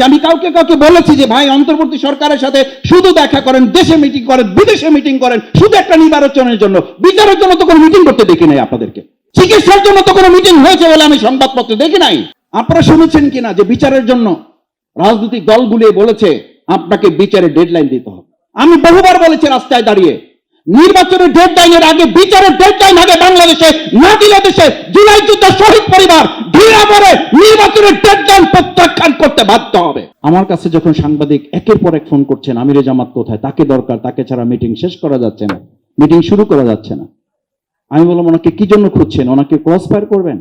দিচ্ছি আমি কাউকে কাউকে বলেছি যে, ভাই, অন্তর্বর্তী সরকারের সাথে শুধু দেখা করেন, দেশে মিটিং করেন, বিদেশে মিটিং করেন, শুধু একটা নির্বাচনের জন্য। বিচারের জন্য তো কোনো মিটিং করতে দেখি নাই আপনাদেরকে। চিকিৎসার জন্য তো কোনো মিটিং হয়েছে বলে আমি সংবাদপত্রে দেখি নাই। আপনারা শুনেছেন কিনা যে, বিচারের জন্য রাজনৈতিক দলগুলি বলেছে, আপনাকে বিচারের ডেডলাইন দিতে হবে। আমি বহুবার বলেছি রাস্তায় দাঁড়িয়ে। নির্বাচনের ডেডলাইনের আগে, বিচারের ডেডলাইন আগে বাংলাদেশে, না দিলে দেশে জুলাই যুদ্ধ শহীদ পরিবার ঢিলা পরে নির্বাচনের ডেডলাইন প্রত্যাখ্যান করতে বাধ্য হবে। আমার কাছে যখন সাংবাদিক একের পর এক ফোন করছেন, আমিরে জামাত কোথায়, তাকে দরকার, তাকে ছাড়া মিটিং শেষ করা যাচ্ছে না মিটিং শুরু করা যাচ্ছে না। আমি বললাম, ওনাকে কি জন্য খুঁজছেন? ওনাকে ক্রস ফায়ার করবেন?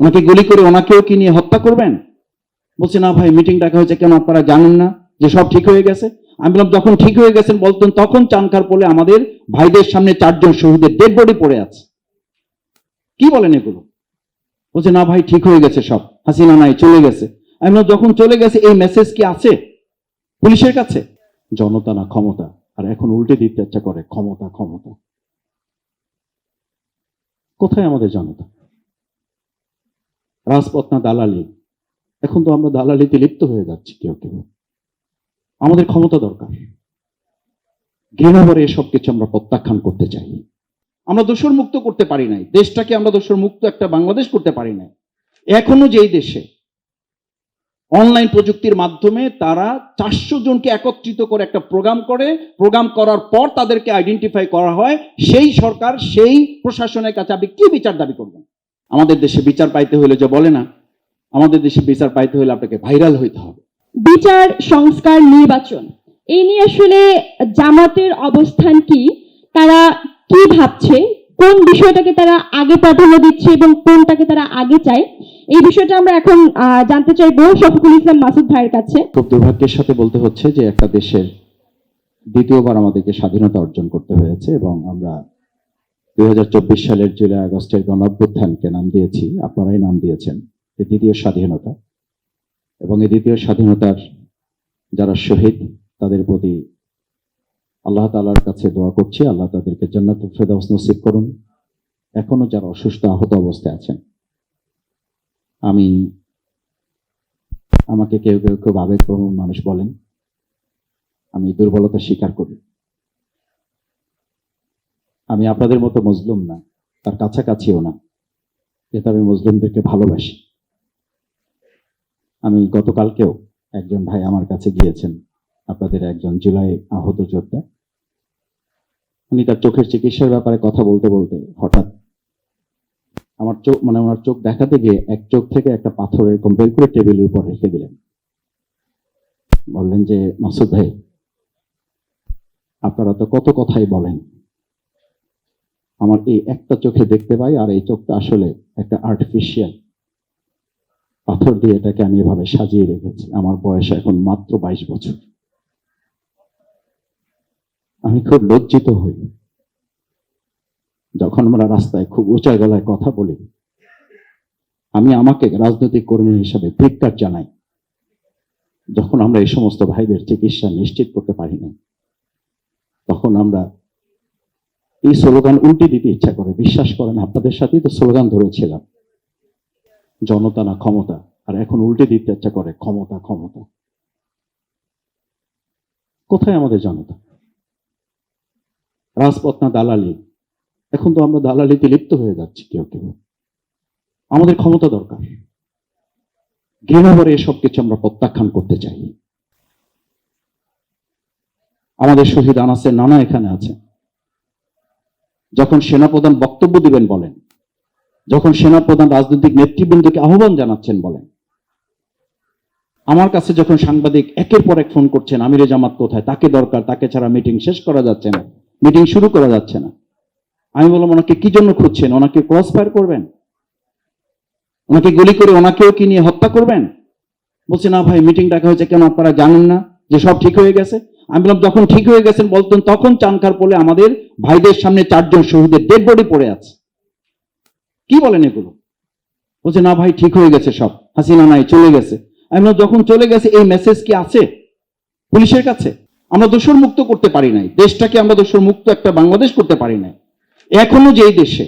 ওনাকে গুলি করে ওনাকেও কি নিয়ে হত্যা করবেন? বলছে, না ভাই মিটিং ডাকা হয়েছে কেন? আপনারা জানেন না যে সব ঠিক হয়ে গেছে? আমি বললাম যখন ঠিক হয়ে গেছেন বলতেন, তখন চানকার পোলে আমাদের ভাইদের সামনে চারজন শহীদের ডেড বডি পড়ে আছে। কি বলেন এগুলো? বলছে, না ভাই, ঠিক হয়ে গেছে সব, হাসিনা নাই, চলে গেছে। আমি বললাম, যখন চলে গেছে, এই মেসেজ কি আছে? পুলিশের কাছে। জনতা না, ক্ষমতা। আর এখন উল্টে দিতে ইচ্ছা করে, ক্ষমতা ক্ষমতা। কোথায় আমাদের জনতা? রাজপথ না দালালি? এখন তো আমরা দালালিতে লিপ্ত হয়ে যাচ্ছি কেউ কেউ। আমাদের ক্ষমতা দরকার। ঘৃণাভরে এসব কিছু আমরা প্রত্যাখ্যান করতে চাই। আমরা দোষর মুক্ত করতে পারি নাই। দেশটাকে আমরা দোষর মুক্ত একটা বাংলাদেশ করতে পারি নাই। এখনও যেই দেশে অনলাইন প্রযুক্তির মাধ্যমে তারা চারশো জনকে একত্রিত করে একটা প্রোগ্রাম করে, প্রোগ্রাম করার পর তাদেরকে আইডেন্টিফাই করা হয়, সেই সরকার, সেই প্রশাসনের কাছে আপনি কি বিচার দাবি করবেন? আমাদের দেশে বিচার পাইতে হলে যে বলে না, আমাদের দেশে বিচার পাইতে হলে আপনাকে ভাইরাল হইতে হবে। বিচার, সংস্কার, নির্বাচন। এই নিয়ে আসলে জামাতের অবস্থান কি? তারা কি ভাবছে? কোন বিষয়টাকে তারা আগে প্রাধান্য দিচ্ছে এবং কোনটাকে তারা আগে চায়? এই বিষয়টা আমরা এখন জানতে চাইব শফিকুল ইসলাম মাসুদ ভাইয়ের কাছে। খুব দুর্ভাগ্যের সাথে বলতে হচ্ছে যে একটা দেশের দ্বিতীয়বার আমাদেরকে স্বাধীনতা অর্জন করতে হয়েছে এবং আমরা দুই হাজার চব্বিশ সালের জুলাই আগস্টের গণ অভ্যুত্থানকে নাম দিয়েছি, আপনারাই নাম দিয়েছেন দ্বিতীয় স্বাধীনতা। এবং এই দ্বিতীয় স্বাধীনতার যারা শহীদ, তাদের প্রতি আল্লাহ তালার কাছে দোয়া করছি। আল্লাহ তাদেরকে জান্নাত নসিব করুন। এখনও যারা অসুস্থ, আহত অবস্থায় আছেন। আমি আমাকে কেউ কেউ খুব আবেগপ্রবণ মানুষ বলেন। আমি দুর্বলতা স্বীকার করি। আমি আপনাদের মতো মজলুম না, তার কাছাকাছিও না। কিন্তু আমি মজলুমদেরকে ভালোবাসি। আমি গতকালকেও একজন ভাই আমার কাছে গিয়েছেন, আপনাদের একজন জুলাই আহত যোদ্ধা। উনি তার চোখের চিকিৎসার ব্যাপারে কথা বলতে বলতে হঠাৎ আমার চোখ মানে ওনার চোখ দেখাতে গিয়ে এক চোখ থেকে একটা পাথর এরকম বের করে টেবিলের উপর রেখে দিলেন। বললেন যে, মাসুদ ভাই, আপনারা তো কত কথাই বলেন। আমার এই একটা চোখে দেখতে পাই আর এই চোখটা আসলে একটা আর্টিফিশিয়াল পাথর দিয়ে এটাকে আমি এভাবে সাজিয়ে রেখেছি। আমার বয়স এখন মাত্র বাইশ বছর। আমি খুব লজ্জিত হই। যখন আমরা রাস্তায় খুব উঁচা গলায় কথা বলি, আমি আমাকে রাজনৈতিক কর্মী হিসাবে ধিক্কার জানাই। যখন আমরা এই সমস্ত ভাইদের চিকিৎসা নিশ্চিত করতে পারি না তখন আমরা এই স্লোগান উল্টে দিতে ইচ্ছা করে। বিশ্বাস করেন, আপনাদের সাথেই তো স্লোগান ধরেছিলাম। জনতা না ক্ষমতা। আর এখন উল্টে দিতে ইচ্ছা করে, ক্ষমতা ক্ষমতা। কোথায় আমাদের জনতা? রাজপথ না দালালি? এখন তো আমরা দালালিতে লিপ্ত হয়ে যাচ্ছি কেউ কেউ। আমাদের ক্ষমতা দরকার। ঘৃণাভরে এসব কিছু আমরা প্রত্যাখ্যান করতে চাই। আমাদের শহীদ আনাসের নানা এখানে আছে। যখন সেনাপ্রধান বক্তব্য দিবেন বলেন যখন সেনাপ্রধান রাজনৈতিক নেতৃবৃন্দকে আহ্বান জানাচ্ছেন বলেন, আমার কাছে যখন সাংবাদিক একের পর এক ফোন করছেন, আমিরে জামাত কোথায়, তাকে দরকার, তাকে ছাড়া মিটিং শেষ করা যাচ্ছে না, মিটিং শুরু করা যাচ্ছে না। আমি বললাম, ওনাকে কি জন্য খুঁজছেন? ওনাকে ক্রস ফায়ার করবেন? ওনাকে গুলি করে ওনাকেও কি নিয়ে হত্যা করবেন? বলছে, না ভাই, মিটিং ডাকা হয়েছে কেন আপনারা জানেন না যে সব ঠিক হয়ে গেছে? আমি বললাম, যখন ঠিক হয়ে গেছেন বলতেন, তখন চানকার পোলে আমাদের ভাইদের সামনে চারজন শহীদের ডেড বডি পড়ে আছে। কি বলেন এগুলো? বলছে, না ভাই, ঠিক হয়ে গেছে সব। হাসিনা নাই, চলে গেছে। আমি যখন চলে গেছে, এই মেসেজ কি আছে? পুলিশের কাছে? আমরা দোষর মুক্ত করতে পারি নাই। দেশটাকে আমরা দোষর মুক্ত একটা বাংলাদেশ করতে পারি নাই। এখনও যেই দেশে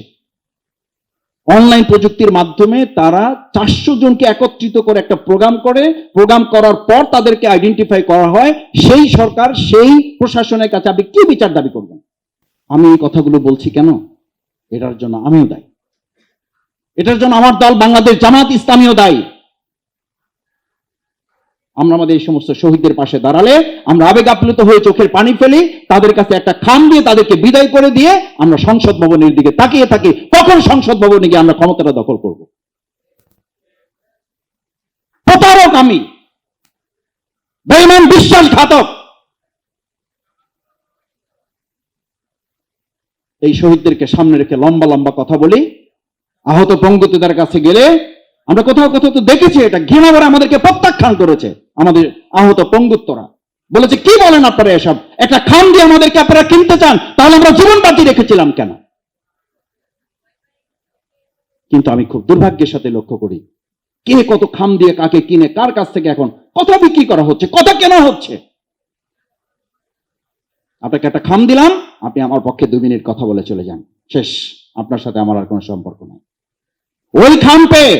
অনলাইন প্রযুক্তির মাধ্যমে তারা চারশো জনকে একত্রিত করে একটা প্রোগ্রাম করে প্রোগ্রাম করার পর তাদেরকে আইডেন্টিফাই করা হয়, সেই সরকার সেই প্রশাসনের কাছে আপনি কি বিচার দাবি করবেন? আমি এই কথাগুলো বলছি কেন? এটার জন্য আমিও দায়ী। এটার জন্য আমার দল বাংলাদেশ জামাত ইসলামীও দায়ী। আমরা আমাদের এই সমস্ত শহীদদের পাশে দাঁড়ালে, আমরা আবেগ আপ্লুত হয়ে চোখের পানি ফেলি, তাদের কাছে একটা খাম দিয়ে তাদেরকে বিদায় করে দিয়ে আমরা সংসদ ভবনের দিকে তাকিয়ে থাকি, কখন সংসদ ভবনে গিয়ে আমরা ক্ষমতাটা দখল করব? প্রতারক আমি। বেইমান বিশ্বাসঘাতক। এই শহীদদেরকে সামনে রেখে লম্বা লম্বা কথা বলি। আহত পঙ্গুতিদের কাছে গেলে আমরা কোথাও কোথাও তো দেখেছি এটা, ঘৃণা করে আমাদেরকে প্রত্যাখ্যান করেছে আমাদের আহত পঙ্গুত্তরা বলেছে, কি বলেন আপনারা এসব? একটা খাম দিয়ে আমাদেরকে আপনারা কিনতে চান, তাহলে আমরা জীবন বাজি রেখেছিলাম কেন? কিন্তু আমি খুব দুর্ভাগ্যের সাথে লক্ষ্য করি, কে কত খাম দিয়ে কাকে কিনে, কার কাছ থেকে এখন কথা বিক্রি করা হচ্ছে কথা কেনা হচ্ছে? আপনাকে একটা খাম দিলাম, আপনি আমার পক্ষে দু মিনিট কথা বলে চলে যান। শেষ, আপনার সাথে আমার আর কোনো সম্পর্ক নেই। ওই খাম পেয়ে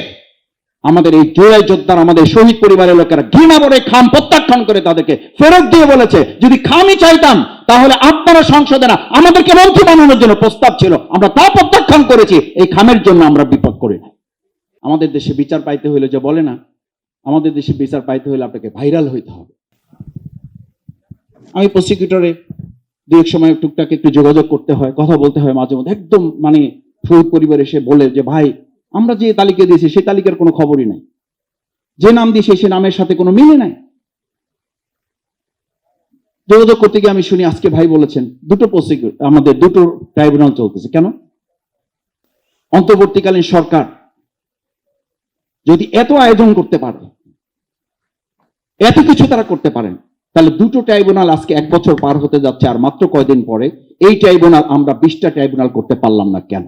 আমাদের এই জোড়াই যোদ্ধার, আমাদের শহীদ পরিবারের লোকেরা ঘৃণা করে খাম প্রত্যাখ্যান করে তাদেরকে ফেরত দিয়ে বলেছে, যদি খামই চাইতাম, তাহলে আপনারা সংসদে না আমাদেরকে মন্ত্রী বানানোর জন্য প্রস্তাব ছিল। আমরা তা প্রত্যাখ্যান করেছি, এই খামের জন্য আমরা বিপদ করি না। আমাদের দেশে বিচার পাইতে হইলে যে বলে না, আমাদের দেশে বিচার পাইতে হলে আপনাকে ভাইরাল হইতে হবে। আমি প্রসিকিউটরে দু এক সময় টুকটাক একটু যোগাযোগ করতে হয়, কথা বলতে হয় মাঝে মধ্যে। একদম মানে শহীদ পরিবার এসে বলে যে, ভাই আমরা যে তালিকা দিয়েছি, সেই তালিকার কোনো খবরই নাই। যে নাম দিয়েছে সে নামের সাথে কোনো মিলে নাই। যোগাযোগ করতে গিয়ে আমি শুনি, আজকে ভাই বলেছেন, দুটো প্রসিকিউট আমাদের দুটো ট্রাইব্যুনাল চলতেছে। কেন? অন্তর্বর্তীকালীন সরকার যদি এত আয়োজন করতে পারে, এত কিছু তারা করতে পারেন, তাহলে দুটো ট্রাইব্যুনাল আজকে এক বছর পার হতে যাচ্ছে, আর মাত্র কয়দিন পরে, এই ট্রাইব্যুনাল আমরা বিশটা ট্রাইব্যুনাল করতে পারলাম না কেন?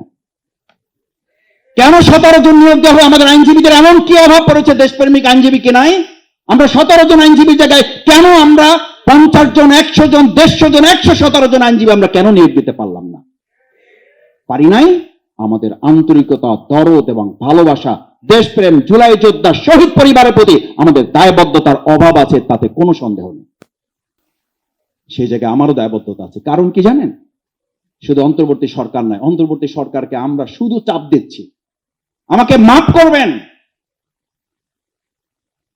কেন সতেরো জন নিয়োগ দেওয়া আমাদের আইনজীবীদের এমন কি অভাব পড়েছে? দেশপ্রেমিক আইনজীবী কি নাই? আমরা সতেরো জন আইনজীবীর জায়গায় কেন আমরা পঞ্চাশ জন, একশো জন, দেড়শো জন, একশো সতেরো জন আইনজীবী আমরা কেন নিয়োগ দিতে পারলাম না? পারি নাই? আমাদের আন্তরিকতা, দরদ এবং ভালোবাসা, দেশপ্রেম, জুলাই যোদ্ধা, শহীদ পরিবারের প্রতি আমাদের দায়বদ্ধতার অভাব আছে, তাতে কোনো সন্দেহ নেই। সেই জায়গায় আমারও দায়বদ্ধতা আছে। কারণ কি জানেন? শুধু অন্তর্বর্তী সরকার নয়, অন্তর্বর্তী সরকারকে আমরা শুধু চাপ দিচ্ছি। আমাকে মাফ করবেন।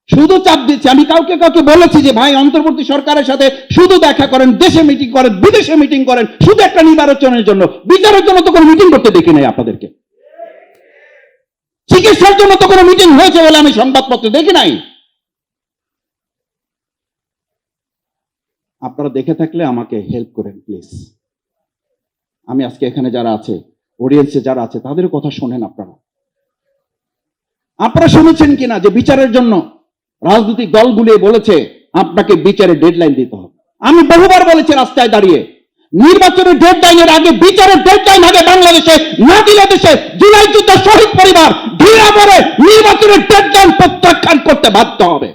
শুধু চাপ দিচ্ছি। আমি কাউকে কাউকে বলেছি যে, ভাই, অন্তর্বর্তী সরকারের সাথে শুধু দেখা করেন, দেশে মিটিং করেন, বিদেশে মিটিং করেন, শুধু একটা নির্বাচনের জন্য। বিচারের জন্য তো কোনো মিটিং করতে দেখি নাই আপনাদেরকে। চিকিৎসার জন্য তো কোনো মিটিং হয়েছে বলে আমি সংবাদপত্রে দেখি নাই। আপনারা দেখে থাকলে আমাকে হেল্প করেন প্লিজ আমি আজকে এখানে যারা আছে অডিয়েন্সে যারা আছে, তাদের কথা শোনেন আপনারা। আপনারা শুনেছেন কিনা যে বিচারের জন্য রাজনৈতিক দলগুলি বলেছে, আপনাকে বিচারের ডেডলাইন দিতে হবে। আমি বহুবার বলেছি রাস্তায় দাঁড়িয়ে, নির্বাচনের ডেডলাইনের আগে, বিচারের ডেডলাইন আগে বাংলাদেশে, না দিলে দেশে জুলাই যুদ্ধ শহীদ পরিবার, ধীরা পরে নির্বাচনের ডেডলাইন প্রত্যাখ্যান করতে বাধ্য হবে।